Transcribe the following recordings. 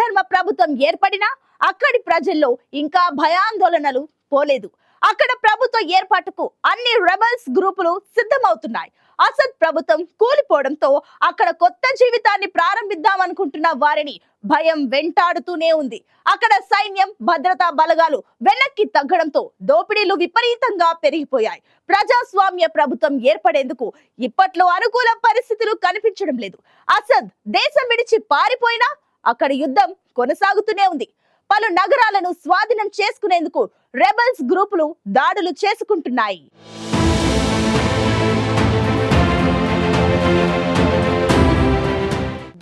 ధర్మ ప్రభుత్వం ఏర్పడినా అక్కడి ప్రజల్లో ఇంకా భయాందోళనలు పోలేదు. అక్కడ ప్రభుత్వ ఏర్పాటుకు అన్ని రెబల్స్ గ్రూపులు సిద్ధమవుతున్నాయి. అసద్ ప్రభుత్వం కూలిపోవడంతో అక్కడ కొత్త జీవితాన్ని ప్రారంభిద్దామనుకుంటున్న వారిని భయం వెంటాడుతూనే ఉంది. అక్కడ సైన్యం భద్రతా బలగాలు వెనక్కి తగ్గడంతో దోపిడీలు విపరీతంగా పెరిగిపోయాయి. ప్రజాస్వామ్య ప్రభుత్వం ఏర్పడేందుకు ఇప్పట్లో అనుకూల పరిస్థితులు కనిపించడం లేదు. అసద్ దేశం విడిచి పారిపోయినా అక్కడ యుద్ధం కొనసాగుతూనే ఉంది. పలు నగరాలను స్వాధీనం చేసుకునేందుకు రెబల్స్ గ్రూపులు దాడులు చేసుకుంటున్నాయి.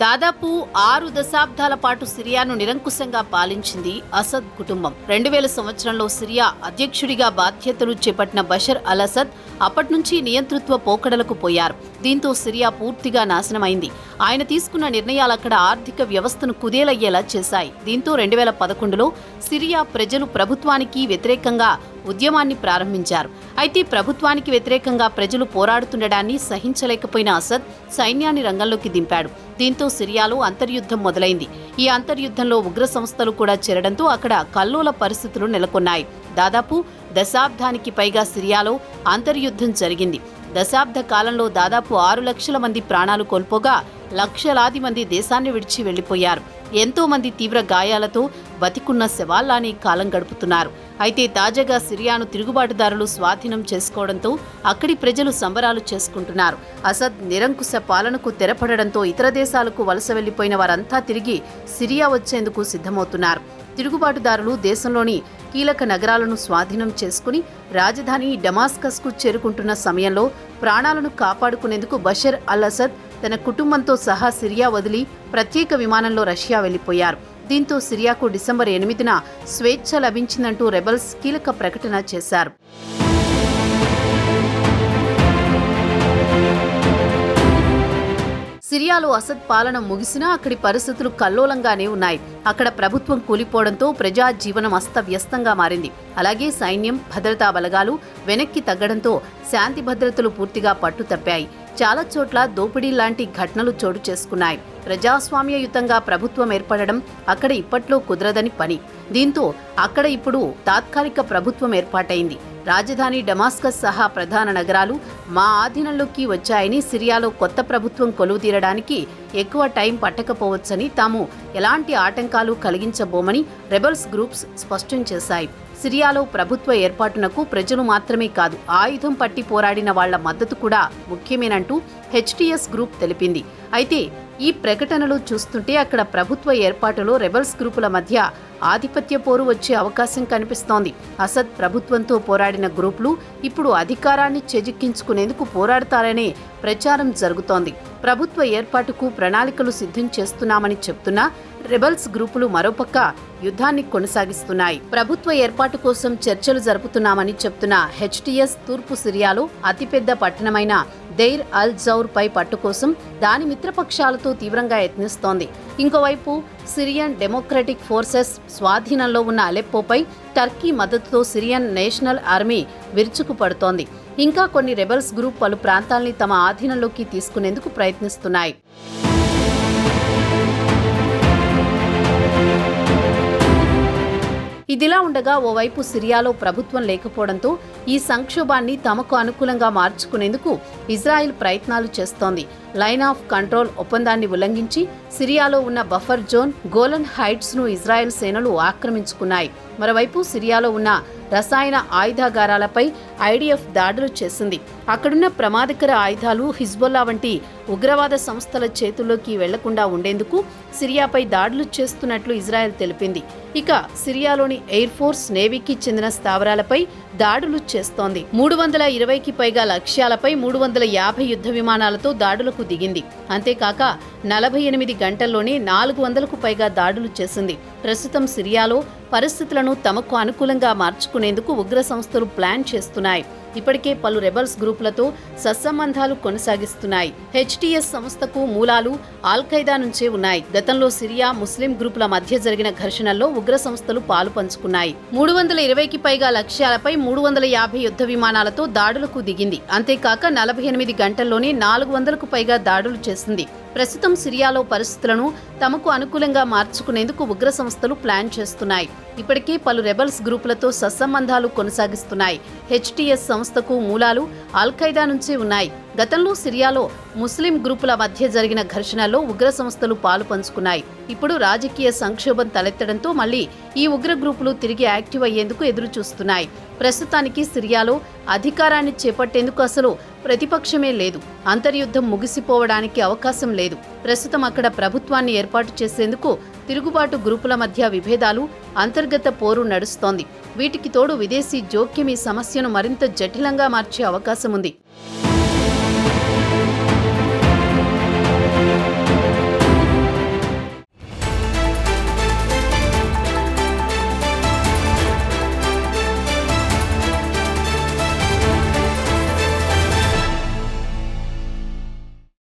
దాదాపు ఆరు దశాబ్దాల పాటు సిరియాను నిరంకుశంగా పాలించింది అసద్ కుటుంబం. రెండు వేల సంవత్సరంలో సిరియా అధ్యక్షుడిగా బాధ్యతలు చేపట్టిన బషర్ అల్ అసద్ అప్పటి నుంచి నియంతృత్వ పోకడలకు పోయారు. దీంతో సిరియా పూర్తిగా నాశనమైంది. ఆయన తీసుకున్న నిర్ణయాలు అక్కడ ఆర్థిక వ్యవస్థను కుదేలయ్యేలా చేశాయి. దీంతో రెండు వేల పదకొండులో సిరియా ప్రజలు ప్రభుత్వానికి వ్యతిరేకంగా ఉద్యమాన్ని ప్రారంభించారు. అయితే ప్రభుత్వానికి వ్యతిరేకంగా ప్రజలు పోరాడుతుండడాన్ని సహించలేకపోయిన అసద్ సైన్యాన్ని రంగంలోకి దింపాడు. దీంతో సిరియాలో అంతర్యుద్ధం మొదలైంది. ఈ అంతర్యుద్ధంలో ఉగ్ర సంస్థలు కూడా చేరడంతో అక్కడ కల్లోల పరిస్థితులు నెలకొన్నాయి. దాదాపు దశాబ్దానికి పైగా సిరియాలో అంతర్యుద్ధం జరిగింది. దశాబ్ద కాలంలో దాదాపు ఆరు లక్షల మంది ప్రాణాలు కోల్పోగా లక్షలాది మంది దేశాన్ని విడిచి వెళ్ళిపోయారు ఎంతో మంది తీవ్ర గాయాలతో బతికున్న శవాల్లానే కాలం గడుపుతున్నారు. అయితే తాజాగా సిరియాను తిరుగుబాటుదారులు స్వాధీనం చేసుకోవడంతో అక్కడి ప్రజలు సంబరాలు చేసుకుంటున్నారు. అసద్ నిరంకుశ పాలనకు తెరపడడంతో ఇతర దేశాలకు వలస వెళ్ళిపోయిన వారంతా తిరిగి సిరియా వచ్చేందుకు సిద్ధమవుతున్నారు. తిరుగుబాటుదారులు దేశంలోని కీలక నగరాలను స్వాధీనం చేసుకుని రాజధాని డమాస్కస్కు చేరుకుంటున్న సమయంలో ప్రాణాలను కాపాడుకునేందుకు బషర్ అల్ అసద్ తన కుటుంబంతో సహా సిరియా వదిలి ప్రత్యేక విమానంలో రష్యా వెళ్ళిపోయారు దీంతో సిరియాకు డిసెంబర్ ఎనిమిదిన స్వేచ్ఛ లభించిందంటూ రెబల్స్ కీలక ప్రకటన చేశారు. సిరియాలో అసద్ పాలన ముగిసినా అక్కడి పరిస్థితులు కల్లోలంగానే ఉన్నాయి. అక్కడ ప్రభుత్వం కూలిపోవడంతో ప్రజా జీవనం అస్తవ్యస్తంగా మారింది. అలాగే సైన్యం భద్రతా బలగాలు వెనక్కి తగ్గడంతో శాంతి భద్రతలు పూర్తిగా పట్టు తప్పాయి చాలా చోట్ల దోపిడీ లాంటి ఘటనలు చోటు చేసుకున్నాయి. ప్రజాస్వామ్యయుతంగా ప్రభుత్వం ఏర్పడడం అక్కడ ఇప్పట్లో కుదరదని పని. దీంతో అక్కడ ఇప్పుడు తాత్కాలిక ప్రభుత్వం ఏర్పాటైంది. రాజధాని డమాస్కస్ సహా ప్రధాన నగరాలు మా ఆధీనంలోకి వచ్చాయని సిరియాలో కొత్త ప్రభుత్వం కొలువు తీరడానికి ఎక్కువ టైం పట్టకపోవచ్చని తాము ఎలాంటి ఆటంకాలు కలిగించబోమని రెబల్స్ గ్రూప్స్ స్పష్టం చేశాయి. సిరియాలో ప్రభుత్వ ఏర్పాటునకు ప్రజలు మాత్రమే కాదు ఆయుధం పట్టి పోరాడిన వాళ్ళ మద్దతు కూడా ముఖ్యమేనంటూ హెచ్టిఎస్ గ్రూప్ తెలిపింది. అయితే ఈ ప్రకటనలు చూస్తుంటే అక్కడ ప్రభుత్వ ఏర్పాటులో రెబల్స్ గ్రూపుల మధ్య ఆధిపత్య పోరు వచ్చే అవకాశం కనిపిస్తోంది. అసద్ ప్రభుత్వంతో పోరాడిన గ్రూపులు ఇప్పుడు అధికారాన్ని చేజిక్కించుకునేందుకు పోరాడతారనే ప్రచారం జరుగుతోంది. ప్రభుత్వ ఏర్పాటుకు ప్రణాళికలు సిద్ధం చేస్తున్నామని చెప్తున్నా రెబల్స్ గ్రూపులు మరోపక్క యుద్ధాన్ని కొనసాగిస్తున్నాయి. ప్రభుత్వ ఏర్పాటు కోసం చర్చలు జరుపుతున్నామని చెప్తున్న హెచ్టిఎస్ తూర్పు సిరియాలో అతిపెద్ద పట్టణమైన దెయిర్ అల్ జౌర్ పై పట్టు కోసం దాని మిత్రపక్షాలతో తీవ్రంగా యత్నిస్తోంది. ఇంకోవైపు సిరియన్ డెమోక్రటిక్ ఫోర్సెస్ స్వాధీనంలో ఉన్న అలెప్పోపై టర్కీ మద్దతుతో సిరియన్ నేషనల్ ఆర్మీ విరుచుకుపడుతోంది ఇంకా కొన్ని రెబల్స్ గ్రూప్ పలు ప్రాంతాల్ని తమ ఆధీనంలోకి తీసుకునేందుకు ప్రయత్నిస్తున్నాయి. ఇదిలా ఉండగా ఓవైపు సిరియాలో ప్రభుత్వం లేకపోవడంతో ఈ సంక్షోభాన్ని తమకు అనుకూలంగా మార్చుకునేందుకు ఇజ్రాయెల్ ప్రయత్నాలు చేస్తోంది. లైన్ ఆఫ్ కంట్రోల్ ఒప్పందాన్ని ఉల్లంఘించి సిరియాలో ఉన్న బఫర్ జోన్ గోలన్ హైట్స్ను ఇజ్రాయెల్ సేనలు ఆక్రమించుకున్నాయి. మరోవైపు సిరియాలో ఉన్న రసాయన ఆయుధాగారాలపై ఐడిఎఫ్ దాడులు చేసింది. అక్కడున్న ప్రమాదకర ఆయుధాలు హిజ్బొల్లా వంటి ఉగ్రవాద సంస్థల చేతుల్లోకి వెళ్ళకుండా ఉండేందుకు సిరియాపై దాడులు చేస్తున్నట్లు ఇజ్రాయెల్ తెలిపింది. ఇక సిరియాలోని ఎయిర్ ఫోర్స్ నేవీకి చెందిన స్థావరాలపై దాడులు చేస్తోంది. మూడు వందల ఇరవైకి పైగా లక్ష్యాలపై మూడు వందల యాభై యుద్ధ విమానాలతో దాడులకు దిగింది. అంతేకాక నలభై ఎనిమిది గంటల్లోనే నాలుగు వందలకు పైగా దాడులు చేసింది. ప్రస్తుతం సిరియాలో పరిస్థితులను తమకు అనుకూలంగా మార్చుకునేందుకు ఉగ్ర సంస్థలు ప్లాన్ చేస్తున్నాయి. ఇప్పటికే పలు రెబల్స్ గ్రూపులతో సత్సంబంధాలు కొనసాగిస్తున్నాయి. హెచ్టిఎస్ సంస్థకు మూలాలు ఆల్ ఖైదా నుంచే ఉన్నాయి. గతంలో సిరియా ముస్లిం గ్రూపుల మధ్య జరిగిన ఘర్షణల్లో ఉగ్ర సంస్థలు పాలు పంచుకున్నాయి. మూడు వందల ఇరవైకి పైగా లక్ష్యాలపై మూడు వందల యాభై యుద్ధ విమానాలతో దాడులకు దిగింది. అంతేకాక నలభై ఎనిమిది గంటల్లోనే నాలుగు వందలకు పైగా దాడులు చేసింది. ప్రస్తుతం సిరియాలో పరిస్థితులను తమకు అనుకూలంగా మార్చుకునేందుకు ఉగ్ర సంస్థలు ప్లాన్ చేస్తున్నాయి. ఇప్పటికీ పలు రెబల్స్ గ్రూపులతో సత్సంబంధాలు కొనసాగిస్తున్నాయి. హెచ్టిఎస్ సంస్థకు మూలాలు అల్ఖైదా నుంచే ఉన్నాయి. గతంలో సిరియాలో ముస్లిం గ్రూపుల మధ్య జరిగిన ఘర్షణల్లో ఉగ్ర సంస్థలు పాలు పంచుకున్నాయి. ఇప్పుడు రాజకీయ సంక్షోభం తలెత్తడంతో మళ్ళీ ఈ ఉగ్ర గ్రూపులు తిరిగి యాక్టివ్ అయ్యేందుకు ఎదురు చూస్తున్నాయి ప్రస్తుతానికి సిరియాలో అధికారాన్ని చేపట్టేందుకు అసలు ప్రతిపక్షమే లేదు. అంతర్యుద్ధం ముగిసిపోవడానికి అవకాశం లేదు. ప్రస్తుతం అక్కడ ప్రభుత్వాన్ని ఏర్పాటు చేసేందుకు తిరుగుబాటు గ్రూపుల మధ్య విభేదాలు అంతర్గత పోరు నడుస్తోంది. వీటికి తోడు విదేశీ జోక్యం ఈ సమస్యను మరింత జటిలంగా మార్చే అవకాశం ఉంది